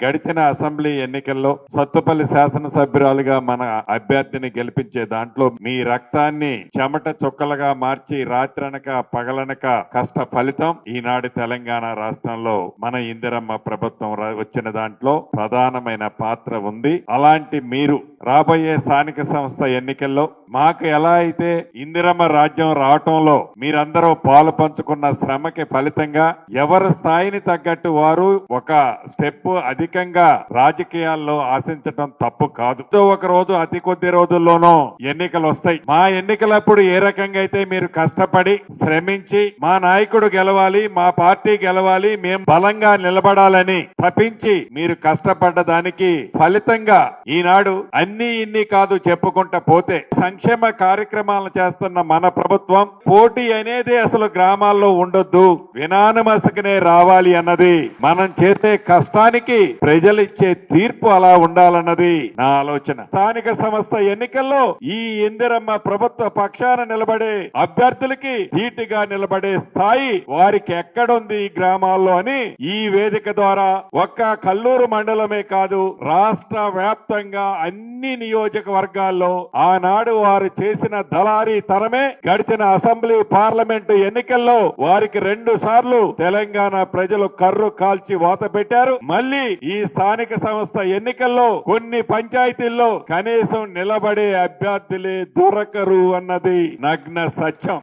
గడిచిన అసెంబ్లీ ఎన్నికల్లో సత్తుపల్లి శాసనసభ్యురాలుగా మన అభ్యర్థిని గెలిపించే దాంట్లో మీ రక్తాన్ని చెమట చుక్కలుగా మార్చి రాత్రనక పగలనక కష్ట ఫలితం ఈనాడు తెలంగాణ రాష్ట్రంలో మన ఇందిరమ్మ ప్రభుత్వం వచ్చిన దాంట్లో ప్రధానమైన పాత్ర ఉంది. అలాంటి మీరు రాబోయే స్థానిక సంస్థ ఎన్నికల్లో మాకు ఎలా అయితే ఇందిరమ్మ రాజ్యం రావటంలో మీరందరూ పాలు పంచుకున్న శ్రమకి ఫలితంగా ఎవరి స్థాయిని తగ్గట్టు వారు ఒక స్టెప్ అధికంగా రాజకీయాల్లో ఆశించటం తప్పు కాదు. ఒక రోజు అతి కొద్ది రోజుల్లోనూ ఎన్నికలు వస్తాయి. మా ఎన్నికలప్పుడు ఏ రకంగా అయితే మీరు కష్టపడి శ్రమించి మా నాయకుడు గెలవాలి మా పార్టీ గెలవాలి మేము బలంగా నిలబడాలని తప్పించి మీరు కష్టపడ్డ దానికి ఫలితంగా ఈనాడు అన్ని ఇన్ని కాదు చెప్పుకుంటా పోతే సంక్షేమ కార్యక్రమాలను చేస్తున్న మన ప్రభుత్వం పోటీ అనేది అసలు గ్రామాల్లో ఉండొద్దు. వినానమసకనే రావాలి అన్నది మనం చేసే కష్టానికి ప్రజలు ఇచ్చే తీర్పు అలా ఉండాలన్నది నా ఆలోచన. స్థానిక సంస్థ ఎన్నికల్లో ఈ ఇందిరమ్మ ప్రభుత్వ పక్షాన నిలబడే అభ్యర్థులకి ధీటుగా నిలబడే స్థాయి వారికి ఎక్కడుంది ఈ గ్రామాల్లో అని ఈ వేదిక ద్వారా ఒక్క కల్లూరు మండలమే కాదు రాష్ట్ర వ్యాప్తంగా అన్ని అన్ని నియోజకవర్గాల్లో ఆనాడు వారు చేసిన దళారీ తరమే గడిచిన అసెంబ్లీ పార్లమెంటు ఎన్నికల్లో వారికి రెండు సార్లు తెలంగాణ ప్రజలు కర్రు కాల్చి వాత పెట్టారు. మళ్ళీ ఈ స్థానిక సంస్థ ఎన్నికల్లో కొన్ని పంచాయతీల్లో కనీసం నిలబడే అభ్యర్థులే దొరకరు అన్నది నగ్న సత్యం.